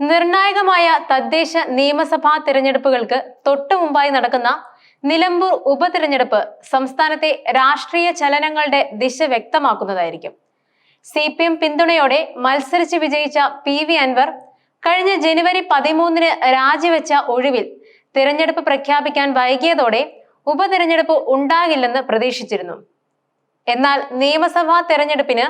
നിർണായകമായ തദ്ദേശ നിയമസഭാ തിരഞ്ഞെടുപ്പുകൾക്ക് തൊട്ടു മുമ്പായി നടക്കുന്ന നിലമ്പൂർ ഉപതിരഞ്ഞെടുപ്പ് സംസ്ഥാനത്തെ രാഷ്ട്രീയ ചലനങ്ങളുടെ ദിശ വ്യക്തമാക്കുന്നതായിരിക്കും. സി പി എം പിന്തുണയോടെ മത്സരിച്ച് വിജയിച്ച പി വി അൻവർ കഴിഞ്ഞ ജനുവരി പതിമൂന്നിന് രാജിവെച്ച ഒഴിവിൽ തിരഞ്ഞെടുപ്പ് പ്രഖ്യാപിക്കാൻ വൈകിയതോടെ ഉപതിരഞ്ഞെടുപ്പ് ഉണ്ടാകില്ലെന്ന് പ്രതീക്ഷിച്ചിരുന്നു. എന്നാൽ നിയമസഭാ തെരഞ്ഞെടുപ്പിന്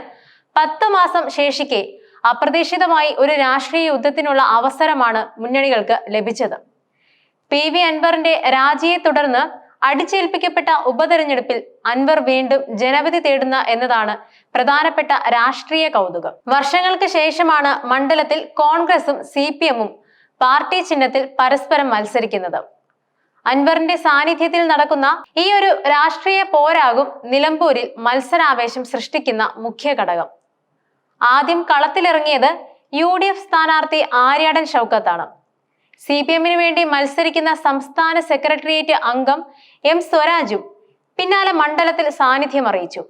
പത്ത് മാസം ശേഷിക്കെ അപ്രതീക്ഷിതമായി ഒരു രാഷ്ട്രീയ യുദ്ധത്തിനുള്ള അവസരമാണ് മുന്നണികൾക്ക് ലഭിച്ചത്. പി വി അൻവറിന്റെ രാജിയെ തുടർന്ന് അടിച്ചേൽപ്പിക്കപ്പെട്ട ഉപതെരഞ്ഞെടുപ്പിൽ അൻവർ വീണ്ടും ജനവിധി തേടുന്ന എന്നതാണ് പ്രധാനപ്പെട്ട രാഷ്ട്രീയ കൗതുകം. വർഷങ്ങൾക്ക് ശേഷമാണ് മണ്ഡലത്തിൽ കോൺഗ്രസും സി പാർട്ടി ചിഹ്നത്തിൽ പരസ്പരം മത്സരിക്കുന്നത്. അൻവറിന്റെ സാന്നിധ്യത്തിൽ നടക്കുന്ന ഈ ഒരു രാഷ്ട്രീയ പോരാകും നിലമ്പൂരിൽ മത്സരാവേശം സൃഷ്ടിക്കുന്ന മുഖ്യ ഘടകം. ആദ്യം കളത്തിലിറങ്ങിയത് യു ഡി എഫ് സ്ഥാനാർത്ഥി ആര്യാടൻ ഷൗക്കത്താണ്. സി പി എമ്മിന് വേണ്ടി മത്സരിക്കുന്ന സംസ്ഥാന സെക്രട്ടേറിയറ്റ് അംഗം എം സ്വരാജും പിന്നാലെ മണ്ഡലത്തിൽ സാന്നിധ്യം അറിയിച്ചു.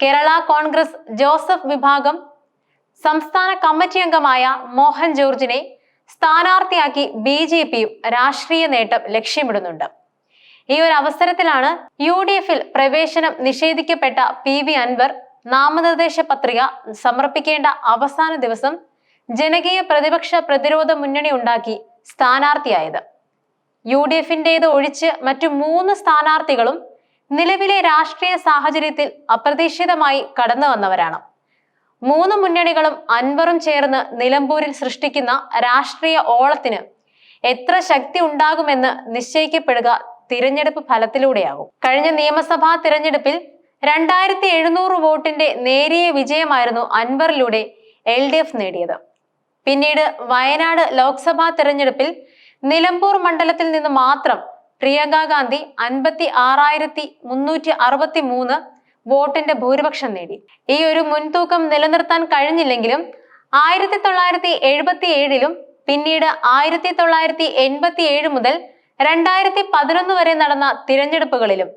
കേരള കോൺഗ്രസ് ജോസഫ് വിഭാഗം സംസ്ഥാന കമ്മിറ്റി അംഗമായ മോഹൻ ജോർജിനെ സ്ഥാനാർത്ഥിയാക്കി ബി ജെ പിയും രാഷ്ട്രീയ നേട്ടം ലക്ഷ്യമിടുന്നുണ്ട്. ഈ ഒരു അവസരത്തിലാണ് യു ഡി എഫിൽ പ്രവേശനം നിഷേധിക്കപ്പെട്ട പി വി അൻവർ നാമനിർദ്ദേശ പത്രിക സമർപ്പിക്കേണ്ട അവസാന ദിവസം ജനകീയ പ്രതിപക്ഷ പ്രതിരോധ മുന്നണി ഉണ്ടാക്കി സ്ഥാനാർത്ഥിയായത്. യു ഡി എഫിന്റേത് ഒഴിച്ച് മറ്റു മൂന്ന് സ്ഥാനാർത്ഥികളും നിലവിലെ രാഷ്ട്രീയ സാഹചര്യത്തിൽ അപ്രതീക്ഷിതമായി കടന്നു വന്നവരാണ്. മൂന്ന് മുന്നണികളും അൻവറും ചേർന്ന് നിലമ്പൂരിൽ സൃഷ്ടിക്കുന്ന രാഷ്ട്രീയ ഓളത്തിന് എത്ര ശക്തി ഉണ്ടാകുമെന്ന് നിശ്ചയിക്കപ്പെടുക തിരഞ്ഞെടുപ്പ് ഫലത്തിലൂടെയാകും. കഴിഞ്ഞ നിയമസഭാ തിരഞ്ഞെടുപ്പിൽ രണ്ടായിരത്തി എഴുന്നൂറ് വോട്ടിന്റെ നേരിയ വിജയമായിരുന്നു അൻവറിലൂടെ എൽ ഡി എഫ് നേടിയത്. പിന്നീട് വയനാട് ലോക്സഭാ തെരഞ്ഞെടുപ്പിൽ നിലമ്പൂർ മണ്ഡലത്തിൽ നിന്ന് മാത്രം പ്രിയങ്ക ഗാന്ധി അൻപത്തി ആറായിരത്തി മുന്നൂറ്റി അറുപത്തി മൂന്ന് വോട്ടിന്റെ ഭൂരിപക്ഷം നേടി. ഈ ഒരു മുൻതൂക്കം നിലനിർത്താൻ കഴിഞ്ഞില്ലെങ്കിലും ആയിരത്തി തൊള്ളായിരത്തി എഴുപത്തി ഏഴിലും പിന്നീട് ആയിരത്തി തൊള്ളായിരത്തി എൺപത്തി ഏഴ് മുതൽ രണ്ടായിരത്തി പതിനൊന്ന് വരെ നടന്ന തിരഞ്ഞെടുപ്പുകളിലും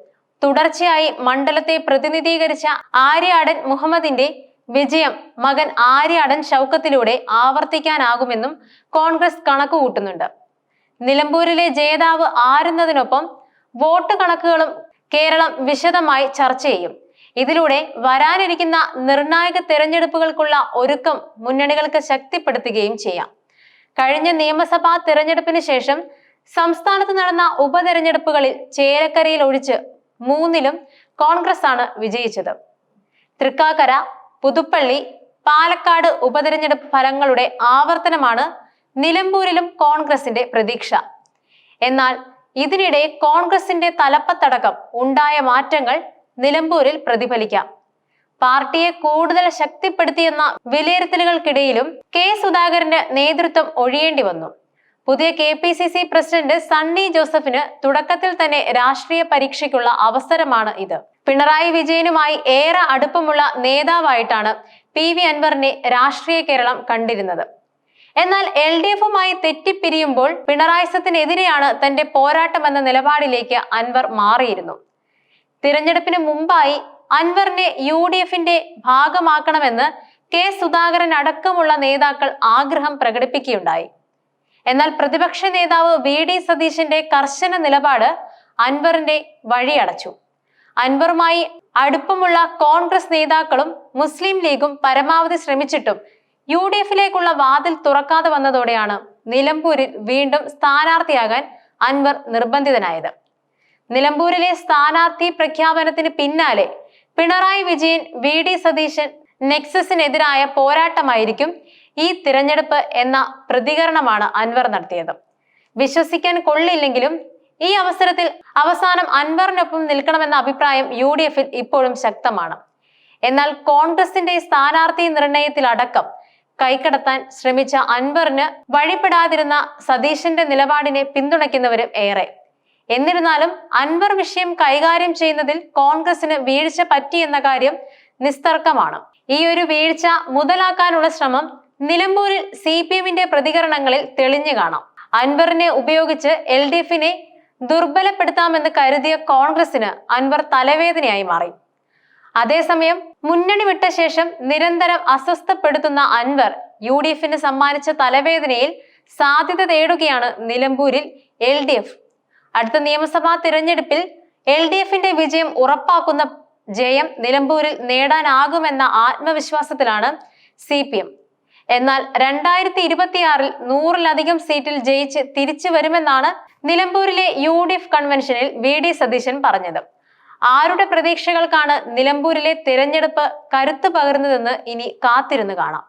തുടർച്ചയായി മണ്ഡലത്തെ പ്രതിനിധീകരിച്ച ആര്യാടൻ മുഹമ്മദിന്റെ വിജയം മകൻ ആര്യാടൻ ഷൗക്കത്തിലൂടെ ആവർത്തിക്കാനാകുമെന്നും കോൺഗ്രസ് കണക്കുകൂട്ടുന്നുണ്ട്. നിലമ്പൂരിലെ ജേതാവ് ആരുന്നതിനൊപ്പം വോട്ട് കണക്കുകളും കേരളം വിശദമായി ചർച്ച ചെയ്യും. ഇതിലൂടെ വരാനിരിക്കുന്ന നിർണായക തെരഞ്ഞെടുപ്പുകൾക്കുള്ള ഒരുക്കം മുന്നണികൾക്ക് ശക്തിപ്പെടുത്തുകയും ചെയ്യാം. കഴിഞ്ഞ നിയമസഭാ തെരഞ്ഞെടുപ്പിന് ശേഷം സംസ്ഥാനത്ത് നടന്ന ഉപതെരഞ്ഞെടുപ്പുകളിൽ ചേരക്കരയിൽ ഒഴിച്ച് മൂന്നിലും കോൺഗ്രസ് ആണ് വിജയിച്ചത്. തൃക്കാക്കര പുതുപ്പള്ളി പാലക്കാട് ഉപതെരഞ്ഞെടുപ്പ് ഫലങ്ങളുടെ ആവർത്തനമാണ് നിലമ്പൂരിലും കോൺഗ്രസിന്റെ പ്രതീക്ഷ. എന്നാൽ ഇതിനിടെ കോൺഗ്രസിന്റെ തലപ്പത്തടക്കം ഉണ്ടായ മാറ്റങ്ങൾ നിലമ്പൂരിൽ പ്രതിഫലിക്കാം. പാർട്ടിയെ കൂടുതൽ ശക്തിപ്പെടുത്തിയെന്ന വിലയിരുത്തലുകൾക്കിടയിലും കെ സുധാകരന് നേതൃത്വം ഒഴിയേണ്ടി വന്നു. പുതിയ K P C C president Sunny ജോസഫിന് തുടക്കത്തിൽ തന്നെ രാഷ്ട്രീയ പരീക്ഷയ്ക്കുള്ള അവസരമാണ് ഇത്. പിണറായി വിജയനുമായി ഏറെ അടുപ്പമുള്ള നേതാവായിട്ടാണ് പി വി അൻവറിനെ രാഷ്ട്രീയ കേരളം കണ്ടിരുന്നത്. എന്നാൽ എൽ ഡി എഫുമായി തെറ്റിപ്പിരിയുമ്പോൾ പിണറായിസത്തിനെതിരെയാണ് തന്റെ പോരാട്ടമെന്ന നിലപാടിലേക്ക് അൻവർ മാറിയിരുന്നു. തിരഞ്ഞെടുപ്പിന് മുമ്പായി അൻവറിനെ യു ഡി എഫിന്റെ ഭാഗമാക്കണമെന്ന് കെ സുധാകരൻ അടക്കമുള്ള നേതാക്കൾ ആഗ്രഹം പ്രകടിപ്പിക്കുകയുണ്ടായി. എന്നാൽ പ്രതിപക്ഷ നേതാവ് വി ഡി സതീശന്റെ കർശന നിലപാട് അൻവറിന്റെ വഴിയടച്ചു. അൻവറുമായി അടുപ്പമുള്ള കോൺഗ്രസ് നേതാക്കളും മുസ്ലിം ലീഗും പരമാവധി ശ്രമിച്ചിട്ടും യു ഡി എഫിലേക്കുള്ള വാതിൽ തുറക്കാതെ വന്നതോടെയാണ് നിലമ്പൂരിൽ വീണ്ടും സ്ഥാനാർത്ഥിയാകാൻ അൻവർ നിർബന്ധിതനായത്. നിലമ്പൂരിലെ സ്ഥാനാർത്ഥി പ്രഖ്യാപനത്തിന് പിന്നാലെ പിണറായി വിജയൻ വി ഡി സതീശൻ നെക്സസിനെതിരായ പോരാട്ടമായിരിക്കും ഈ തിരഞ്ഞെടുപ്പ് എന്ന പ്രതികരണമാണ് അൻവർ നടത്തിയത്. വിശ്വസിക്കാൻ കൊള്ളില്ലെങ്കിലും ഈ അവസരത്തിൽ അവസാനം അൻവറിനൊപ്പം നിൽക്കണമെന്ന അഭിപ്രായം യു ഡി എഫിൽ ഇപ്പോഴും ശക്തമാണ്. എന്നാൽ കോൺഗ്രസിന്റെ സ്ഥാനാർത്ഥി നിർണയത്തിലടക്കം കൈക്കടത്താൻ ശ്രമിച്ച അൻവറിന് വഴിപ്പെടാതിരുന്ന സതീശന്റെ നിലപാടിനെ പിന്തുണയ്ക്കുന്നവരും ഏറെ. എന്നിരുന്നാലും അൻവർ വിഷയം കൈകാര്യം ചെയ്യുന്നതിൽ കോൺഗ്രസിന് വീഴ്ച പറ്റിയെന്ന കാര്യം നിസ്തർക്കമാണ്. ഈ ഒരു വീഴ്ച മുതലാക്കാനുള്ള ശ്രമം നിലമ്പൂരിൽ സി പി എമ്മിന്റെ പ്രതികരണങ്ങളിൽ തെളിഞ്ഞു കാണാം. അൻവറിനെ ഉപയോഗിച്ച് എൽ ഡി എഫിനെ ദുർബലപ്പെടുത്താമെന്ന് കരുതിയ കോൺഗ്രസിന് അൻവർ തലവേദനയായി മാറി. അതേസമയം മുന്നണി വിട്ട ശേഷം നിരന്തരം അസ്വസ്ഥപ്പെടുത്തുന്ന അൻവർ യു ഡി എഫിന് സമ്മാനിച്ച തലവേദനയിൽ സാധ്യത തേടുകയാണ് നിലമ്പൂരിൽ എൽ ഡി എഫ്. അടുത്ത നിയമസഭാ തിരഞ്ഞെടുപ്പിൽ എൽ ഡി എഫിന്റെ വിജയം ഉറപ്പാക്കുന്ന ജയം നിലമ്പൂരിൽ നേടാനാകുമെന്ന ആത്മവിശ്വാസത്തിലാണ് സി പി എം. എന്നാൽ രണ്ടായിരത്തി ഇരുപത്തിയാറിൽ നൂറിലധികം സീറ്റിൽ ജയിച്ച് തിരിച്ചു വരുമെന്നാണ് നിലമ്പൂരിലെ യു ഡി എഫ് കൺവെൻഷനിൽ വി ഡി സതീശൻ പറഞ്ഞത്. ആരുടെ പ്രതീക്ഷകൾക്കാണ് നിലമ്പൂരിലെ തിരഞ്ഞെടുപ്പ് കരുത്ത് പകരുന്നതെന്ന് ഇനി കാത്തിരുന്ന് കാണാം.